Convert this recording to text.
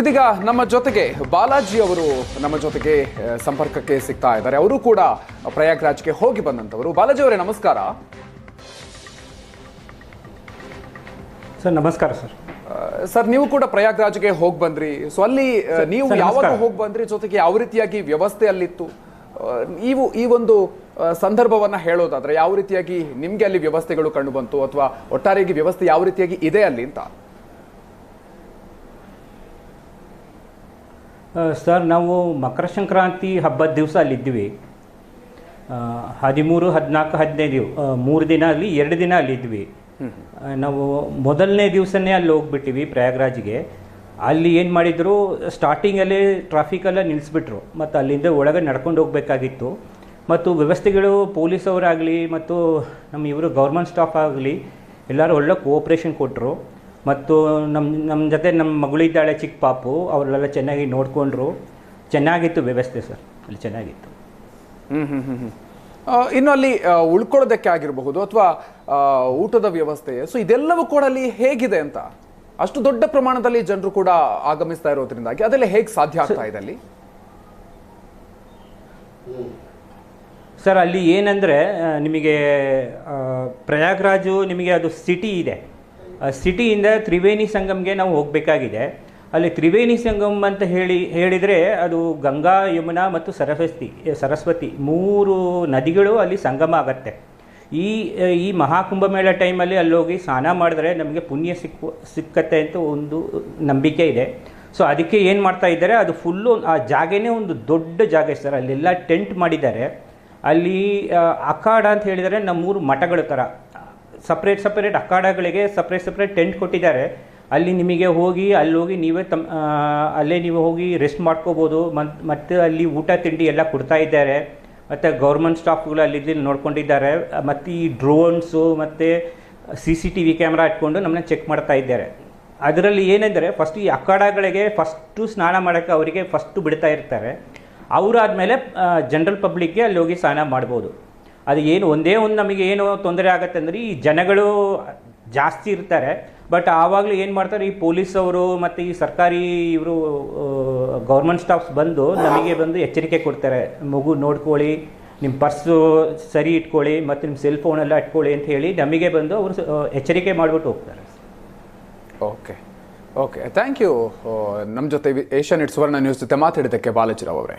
ಇದೀಗ ನಮ್ಮ ಜೊತೆಗೆ ಬಾಲಾಜಿ ಅವರು ನಮ್ಮ ಜೊತೆಗೆ ಸಂಪರ್ಕಕ್ಕೆ ಸಿಗ್ತಾ ಇದ್ದಾರೆ. ಅವರು ಕೂಡ ಪ್ರಯಾಗ್ರಾಜ್ಗೆ ಹೋಗಿ ಬಂದಂತವರು ಬಾಲಾಜಿ ಅವರೇ ನಮಸ್ಕಾರ. ಸರ್ ನಮಸ್ಕಾರ ಸರ್. ಸರ್ ನೀವು ಕೂಡ ಪ್ರಯಾಗ್ರಾಜ್ಗೆ ಹೋಗಿ ಬಂದ್ರಿ. ಸೊ ಅಲ್ಲಿ ನೀವು ಯಾವಾಗ ಹೋಗಿ ಬಂದ್ರಿ? ಜೊತೆಗೆ ಯಾವ ರೀತಿಯಾಗಿ ವ್ಯವಸ್ಥೆ ಅಲ್ಲಿತ್ತು ನೀವು ಈ ಒಂದು ಸಂದರ್ಭವನ್ನ ಹೇಳೋದಾದ್ರೆ ಯಾವ ರೀತಿಯಾಗಿ ನಿಮ್ಗೆ ಅಲ್ಲಿ ವ್ಯವಸ್ಥೆಗಳು ಕಂಡು ಬಂತು? ಅಥವಾ ಒಟ್ಟಾರೆಯಾಗಿ ವ್ಯವಸ್ಥೆ ಯಾವ ರೀತಿಯಾಗಿ ಇದೆ ಅಲ್ಲಿ ಅಂತ? ಸರ್ ನಾವು ಮಕರ ಸಂಕ್ರಾಂತಿ ಹಬ್ಬದ ದಿವಸ ಅಲ್ಲಿದ್ವಿ ಆ, ಹದಿಮೂರು ಹದಿನಾಲ್ಕು ಹದಿನೈದು ಮೂರು ದಿನ ಅಲ್ಲಿ ಎರಡು ದಿನ ಅಲ್ಲಿದ್ವಿ ನಾವು ಮೊದಲನೇ ದಿವಸನೇ ಅಲ್ಲಿ ಹೋಗ್ಬಿಟ್ಟಿವಿ ಪ್ರಯಾಗ್ರಾಜ್ಗೆ. ಅಲ್ಲಿ ಏನು ಮಾಡಿದ್ರು ಸ್ಟಾರ್ಟಿಂಗಲ್ಲಿ ಟ್ರಾಫಿಕಲ್ಲ ನಿಲ್ಲಿಸ್ಬಿಟ್ರು ಮತ್ತು ಅಲ್ಲಿಂದ ಒಳಗೆ ನಡ್ಕೊಂಡು ಹೋಗಬೇಕಾಗಿತ್ತು. ಮತ್ತು ವ್ಯವಸ್ಥೆಗಳು ಪೊಲೀಸವರಾಗಲಿ ಮತ್ತು ನಮ್ಮ ಇವರು ಗೌರ್ಮೆಂಟ್ ಸ್ಟಾಫ್ ಆಗಲಿ ಎಲ್ಲರೂ ಒಳ್ಳೆ ಕೋಆಪ್ರೇಷನ್ ಕೊಟ್ಟರು ಮತ್ತು ನಮ್ಮ ನಮ್ಮ ಜೊತೆ ನಮ್ಮ ಮಗಳಿದ್ದಾಳೆ ಚಿಕ್ಕ ಪಾಪು ಅವರೆಲ್ಲ ಚೆನ್ನಾಗಿ ನೋಡಿಕೊಂಡ್ರು. ಚೆನ್ನಾಗಿತ್ತು ವ್ಯವಸ್ಥೆ ಸರ್ ಅಲ್ಲಿ ಚೆನ್ನಾಗಿತ್ತು. ಹ್ಞೂ ಹ್ಞೂ ಹ್ಞೂ. ಆ, ಇನ್ನು ಅಲ್ಲಿ ಉಳ್ಕೊಳ್ಳೋದಕ್ಕೆ ಆಗಿರಬಹುದು ಅಥವಾ ಊಟದ ವ್ಯವಸ್ಥೆ. ಸೊ ಇದೆಲ್ಲವೂ ಕೂಡ ಅಲ್ಲಿ ಹೇಗಿದೆ ಅಂತ? ಅಷ್ಟು ದೊಡ್ಡ ಪ್ರಮಾಣದಲ್ಲಿ ಜನರು ಕೂಡ ಆಗಮಿಸ್ತಾ ಇರೋದ್ರಿಂದಾಗಿ ಅದೆಲ್ಲ ಹೇಗೆ ಸಾಧ್ಯ ಆಗ್ತಾ ಇದೆ ಅಲ್ಲಿ? ಸರ್ ಅಲ್ಲಿ ಏನಂದರೆ ನಿಮಗೆ ಪ್ರಯಾಗ್ರಾಜು ನಿಮಗೆ ಅದು ಸಿಟಿ ಇದೆ. ಸಿಟಿಯಿಂದ ತ್ರಿವೇಣಿ ಸಂಗಮ್ಗೆ ನಾವು ಹೋಗಬೇಕಾಗಿದೆ. ಅಲ್ಲಿ ತ್ರಿವೇಣಿ ಸಂಗಮ್ ಅಂತ ಹೇಳಿ, ಹೇಳಿದರೆ ಅದು ಗಂಗಾ, ಯಮುನಾ ಮತ್ತು ಸರಸ್ವತಿ ಸರಸ್ವತಿ ಮೂರು ನದಿಗಳು ಅಲ್ಲಿ ಸಂಗಮ ಆಗತ್ತೆ. ಈ ಈ ಮಹಾಕುಂಭಮೇಳ ಟೈಮಲ್ಲಿ ಅಲ್ಲಿ ಹೋಗಿ ಸ್ನಾನ ಮಾಡಿದ್ರೆ ನಮಗೆ ಪುಣ್ಯ ಸಿಕ್ಕು, ಸಿಕ್ಕತ್ತೆ ಅಂತ ಒಂದು ನಂಬಿಕೆ ಇದೆ. ಸೊ ಅದಕ್ಕೆ ಏನು ಮಾಡ್ತಾ ಇದ್ದಾರೆ, ಅದು ಫುಲ್ಲು ಆ ಜಾಗನೇ ಒಂದು ದೊಡ್ಡ ಜಾಗ ಸರ್. ಅಲ್ಲೆಲ್ಲ ಟೆಂಟ್ ಮಾಡಿದ್ದಾರೆ. ಅಲ್ಲಿ ಅಖಾಡ ಅಂತ ಹೇಳಿದರೆ ನಮ್ಮೂರು ಮಠಗಳ ಥರ. ಸಪ್ರೇಟ್ ಸಪ್ರೇಟ್ ಅಖಾಡಗಳಿಗೆ ಸಪ್ರೇಟ್ ಸಪ್ರೇಟ್ ಟೆಂಟ್ ಕೊಟ್ಟಿದ್ದಾರೆ. ಅಲ್ಲಿ ನಿಮಗೆ ಹೋಗಿ, ಅಲ್ಲಿ ಹೋಗಿ ನೀವೇ ತಮ್ಮ ಅಲ್ಲೇ ನೀವು ಹೋಗಿ ರೆಸ್ಟ್ ಮಾಡ್ಕೋಬೋದು. ಮತ್ತು ಮತ್ತು ಅಲ್ಲಿ ಊಟ, ತಿಂಡಿ ಎಲ್ಲ ಕೊಡ್ತಾ ಇದ್ದಾರೆ. ಮತ್ತು ಗೌರ್ಮೆಂಟ್ ಸ್ಟಾಫ್ಗಳು ಅಲ್ಲಿ ಇಲ್ಲಿ ನೋಡ್ಕೊಂಡಿದ್ದಾರೆ. ಮತ್ತು ಈ ಡ್ರೋನ್ಸು ಮತ್ತು C C T V camera ಇಟ್ಕೊಂಡು ನಮ್ಮನ್ನ ಚೆಕ್ ಮಾಡ್ತಾ ಇದ್ದಾರೆ. ಅದರಲ್ಲಿ ಏನೆಂದರೆ ಫಸ್ಟ್ ಈ ಅಖಾಡಗಳಿಗೆ ಫಸ್ಟು ಸ್ನಾನ ಮಾಡೋಕ್ಕೆ ಅವರಿಗೆ ಫಸ್ಟು ಬಿಡ್ತಾ ಇರ್ತಾರೆ. ಅವರಾದಮೇಲೆ ಜನರಲ್ ಪಬ್ಲಿಕ್ಗೆ ಅಲ್ಲಿ ಹೋಗಿ ಸ್ನಾನ ಮಾಡ್ಬೋದು. ಅದು ಏನು ಒಂದೇ ಒಂದು ನಮಗೆ ಏನು ತೊಂದರೆ ಆಗುತ್ತೆ ಅಂದರೆ ಈ ಜನಗಳು ಜಾಸ್ತಿ ಇರ್ತಾರೆ. ಬಟ್ ಆವಾಗಲೂ ಏನು ಮಾಡ್ತಾರೆ, ಈ ಪೊಲೀಸ್ ಅವರು ಮತ್ತು ಈ ಸರ್ಕಾರಿ ಇವರು ಗೌರ್ಮೆಂಟ್ ಸ್ಟಾಫ್ಸ್ ಬಂದು ನಮಗೆ ಬಂದು ಎಚ್ಚರಿಕೆ ಕೊಡ್ತಾರೆ. ಮಗು ನೋಡ್ಕೊಳ್ಳಿ ನಿಮ್ಮ ಪರ್ಸು ಸರಿ ಇಟ್ಕೊಳ್ಳಿ, ಮತ್ತು ನಿಮ್ಮ ಸೆಲ್ ಫೋನೆಲ್ಲ ಇಟ್ಕೊಳ್ಳಿ ಅಂತ ಹೇಳಿ ನಮಗೆ ಬಂದು ಅವರು ಎಚ್ಚರಿಕೆ ಮಾಡಿಬಿಟ್ಟು ಹೋಗ್ತಾರೆ. ಓಕೆ. ಓಕೆ. Thank you. ನಮ್ಮ ಜೊತೆ ಏಷ್ಯಾನೆಟ್ ಸುವರ್ಣ ನ್ಯೂಸ್ ಜೊತೆ ಮಾತಾಡಿದ್ದಕ್ಕೆ ಬಾಲಚಿರಾವ್ ಅವರೇ.